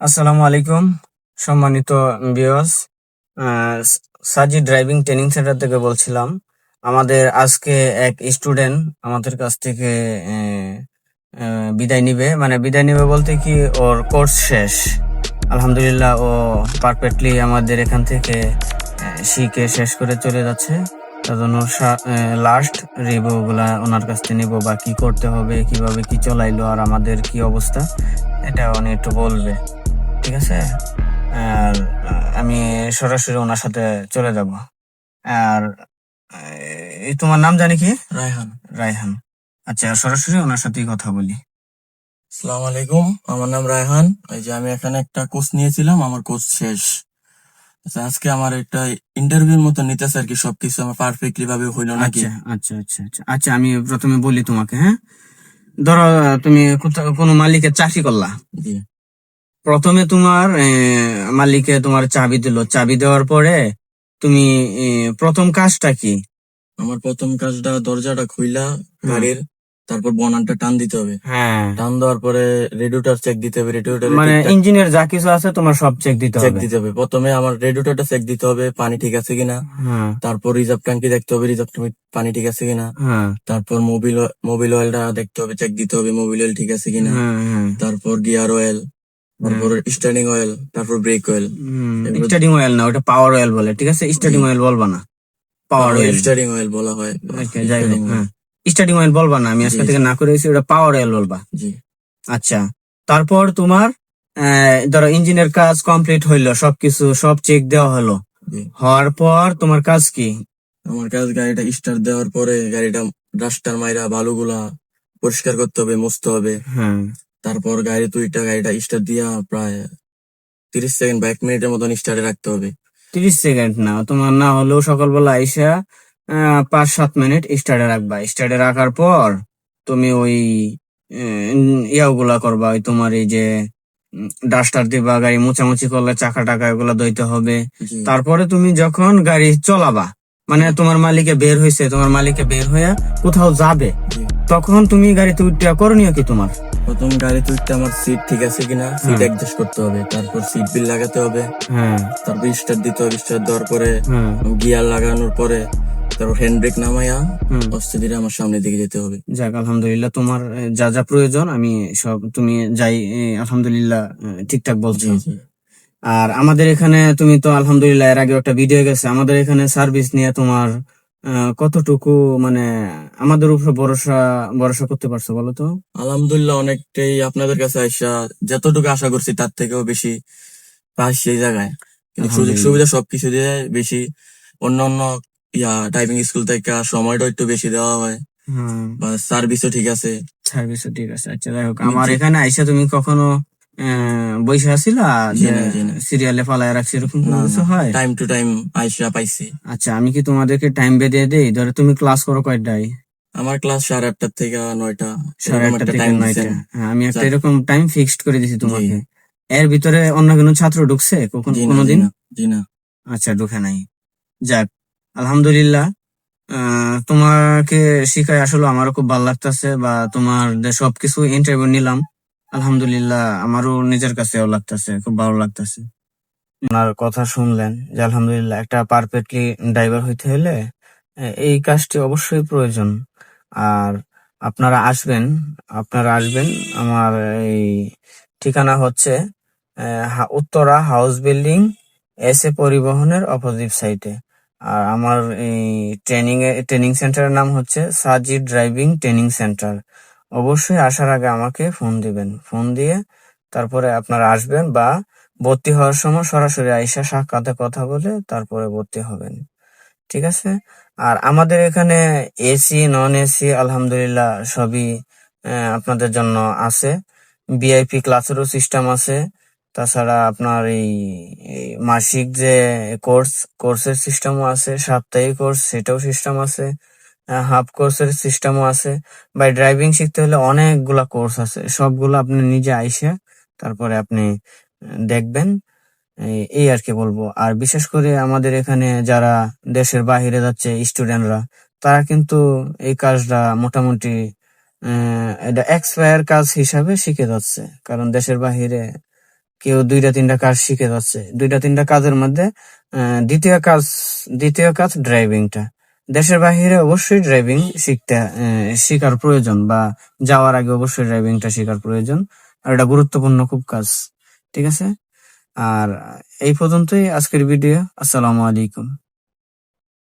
আসসালামু আলাইকুম, সম্মানিত বিয়স সাজি ড্রাইভিং ট্রেনিং সেন্টার থেকে বলছিলাম, আমাদের আজকে এক স্টুডেন্ট আমাদের কাছ থেকে বিদায় নিবে। মানে বিদায় নিবে বলতে কি, ওর কোর্স শেষ। আলহামদুলিল্লাহ ও পারফেক্টলি আমাদের এখান থেকে শিখে শেষ করে চলে যাচ্ছে। তার জন্য লাস্ট রিভিউ গুলা ওনার কাছ থেকে নিবো, বা কি করতে হবে, কীভাবে কি চলাইলো, আর আমাদের কি অবস্থা এটা উনি একটু বলবে। ঠিক আছে? আর আমি সরাসরি ওনার সাথে চলে যাব। আর তোমার নাম জানি কি? রায়হান। রায়হান। আচ্ছা সরাসরি ওনার সাথেই কথা বলি। সালাম আলাইকুম আমার নাম রায়হান। এই যে আমি এখানে একটা কোর্স নিয়েছিলাম আমার কোর্স শেষ। আচ্ছা আজকে আমার একটা ইন্টারভিউর মতো নিতেছে আর কি সবকিছু আমার পারফেক্টলি ভাবে হইল নাকি? আচ্ছা আচ্ছা আচ্ছা আচ্ছা। আচ্ছা আমি প্রথমে বলি তোমাকে হ্যাঁ? ধরো তুমি কোথাও কোনো মালিকের চাকরি করলা। প্রথমে তোমার মালিকে তোমার চাবি দিল। চাবি দেওয়ার পরে তুমি প্রথম কাজটা কি? আমার প্রথম কাজটা দরজাটা খুইলা গাড়ির তারপর বনানটা টান দিতে হবে। হ্যাঁ। টান দেওয়ার পরে রেডিওটার চেক দিতে হবে রেডিওটার মানে ইঞ্জিনের যা কিছু আছে তোমার সব চেক দিতে হবে। চেক দিতে হবে। প্রথমে আমার রেডিওটারটা চেক দিতে হবে পানি ঠিক আছে কিনা। হ্যাঁ। তারপর রিজার্ভ ট্যাঙ্কি দেখতে হবে রিজার্ভ ট্যাঙ্কি পানি ঠিক আছে কিনা। হ্যাঁ। তারপর মোবিল মোবিল অয়েলটা দেখতে হবে চেক দিতে হবে মোবিল অয়েল ঠিক আছে কিনা। হ্যাঁ হ্যাঁ। তারপর গিয়ার অয়েল তারপর স্টার্নিং অয়েল তারপর ব্রেক অয়েল স্টার্টিং অয়েল না ওটা পাওয়ার অয়েল বলে ঠিক আছে? স্টার্টিং অয়েল বলবা না পাওয়ার অয়েল স্টার্নিং অয়েল বলা হয়। যাই হোক হ্যাঁ। স্টার্টিং অয়েল বলবা না আমি আজকে থেকে না করে ওটা পাওয়ার অয়েল বলবা। জি। আচ্ছা তারপর তোমার ধরো ইঞ্জিনের কাজ কমপ্লিট হইল সবকিছু সব চেক দেওয়া হলো। হওয়ার পর তোমার কাজ কি? আমার কাজ গাড়িটা স্টার্ট দেওয়ার পরে গাড়িটা ডাস্টার মাইরা বালুগুলা পরিষ্কার করতে হবে মুছতে হবে। হ্যাঁ। তারপর গাড়ি তুইটা গাড়িটা স্টার্ট দিয়া প্রায় তিরিশ সেকেন্ড বা এক মিনিটের মতন স্টার্টে রাখতে হবে। তিরিশ সেকেন্ড না তোমার না হলেও সকালবেলা আইসা পাঁচ সাত মিনিট স্টার্টে রাখবা। স্টার্টে রাখার পর তুমি ওই ইয়াগুলা করবা ওই তোমার এই যে ডাস্টার দিবা গাড়ি মোছামুছি করলে চাকা টাকা এগুলা দইতে হবে। তারপরে তুমি যখন গাড়ি চলাবা মানে তোমার মালিকে বের হয়েছে তোমার মালিকে বের হয়ে কোথাও যাবে। তখন তুমি গাড়িতে উঠতে করণীয় কি তোমার? প্রথম গাড়ি তুইতে আমার সিট ঠিক আছে কিনা? সিট হ্যাঁ। অ্যাডজাস্ট করতে হবে তারপর সিট বিল লাগাতে হবে। হ্যাঁ। তারপর স্টার্ট দিতে হবে স্টার্ট দেওয়ার পরে হ্যাঁ। গিয়ার লাগানোর পরে তারপর হ্যান্ড ব্রেক নামাইয়া। আস্তে ধীরে আমার সামনের দিকে যেতে হবে। যাক আলহামদুলিল্লাহ তোমার যা যা প্রয়োজন আমি সব তুমি যাই আলহামদুলিল্লাহ ঠিকঠাক বলছো। আর আমাদের এখানে তুমি তো আলহামদুলিল্লাহ এর আগে একটা ভিডিও গেছে আমাদের এখানে সার্ভিস নিয়ে তোমার কতটুকু মানে আমাদের উপরে ভরসা ভরসা করতে পারছ বলো তো? আলহামদুলিল্লাহ অনেকটাই আপনাদের কাছে আইসা যতটুকু আশা করছি তার থেকেও বেশি পাস সেই জায়গায়। কিন্তু সুযোগ সুবিধা সবকিছু দিয়ে বেশি। অন্য অন্য ইয়া টাইপিং স্কুল থেকে সময়টা একটু বেশি দেওয়া হয়। হ্যাঁ। বা সার্ভিসও ঠিক আছে। সার্ভিসও ঠিক আছে। আচ্ছা যাই হোক আমার এখানে আইসা তুমি কখনো বৈশা জি না। সিরিয়ালে ফালায় রাখছি এরকম কিছু হয়? টাইম টু টাইম আইসা পাইছি। আচ্ছা আমি কি তোমাদেরকে টাইম বেঁধে দেই? ধরো তুমি ক্লাস করো কয়টায়? আমার ক্লাস সাড়ে আটটার থেকে নয়টা। সাড়ে আটটা থেকে নয়টা। হ্যাঁ আমি একটা এরকম টাইম ফিক্সড করে দিছি তোমাকে। এর ভিতরে অন্য কোনো ছাত্র ঢুকছে কখন কোনোদিন? জি না আচ্ছা ঢুকে নাই। যাক আলহামদুলিল্লাহ। তোমাকে শিখায় আসলে আমারও খুব ভালো লাগতেছে বা তোমার সবকিছু ইন্টারভিউ নিলাম। আলহামদুলিল্লাহ, আমারও নিজের কাছেও লাগতেছে, খুব ভালো লাগতেছে। আপনার কথা শুনলেন যে, আলহামদুলিল্লাহ, একটা পারফেক্টলি ড্রাইভার হইতে হলে এই কাজটি অবশ্যই প্রয়োজন। আর আপনারা আসবেন আপনারা আসবেন, আমার এই ঠিকানা হচ্ছে Uttara house building S A পরিবহনের অপোজিট সাইটে আর আমার এই ট্রেনিং ট্রেনিং সেন্টারের নাম হচ্ছে সাজি ড্রাইভিং ট্রেনিং সেন্টার। অবশ্যই আসার আগে আমাকে ফোন দিবেন। ফোন দিয়ে তারপরে আপনারা আসবেন বা ভর্তি হওয়ার সময় সরাসরি আইসা সাক্ষাতে কথা বলে তারপরে ভর্তি হবেন। ঠিক আছে? আর আমাদের এখানে এসি, নন এসি আলহামদুলিল্লাহ সবই আপনাদের জন্য আছে। ভিআইপি ক্লাসেরও সিস্টেম আছে। তাছাড়া আপনার এই মাসিক যে কোর্স, কোর্সের সিস্টেমও আছে, সাপ্তাহিক কোর্স, সেটাও সিস্টেম আছে। হাফ কোর্সের সিস্টেমও আছে। বা ড্রাইভিং শিখতে হলে অনেকগুলা কোর্স আছে। সবগুলো আপনি নিজে আইসে তারপরে আপনি দেখবেন। এই- আর কি বলব। আর বিশেষ করে আমাদের এখানে যারা দেশের বাহিরে যাচ্ছে স্টুডেন্টরা তারা কিন্তু এই কাজটা মোটামুটি এটা এক্সপায়ার কাজ হিসাবে শিখে যাচ্ছে। কারণ দেশের বাহিরে কেউ দুইটা, তিনটা কাজ শিখে যাচ্ছে। দুইটা, তিনটা কাজের মধ্যে দ্বিতীয় কাজ দ্বিতীয় কাজ ড্রাইভিংটা দেশের বাহিরে অবশ্যই ড্রাইভিং শিখতে শেখার প্রয়োজন বা যাওয়ার আগে অবশ্যই ড্রাইভিংটা শেখার প্রয়োজন। আর এটা গুরুত্বপূর্ণ খুব কাজ, ঠিক আছে? আর এই পর্যন্তই আজকের ভিডিও আসসালামু আলাইকুম।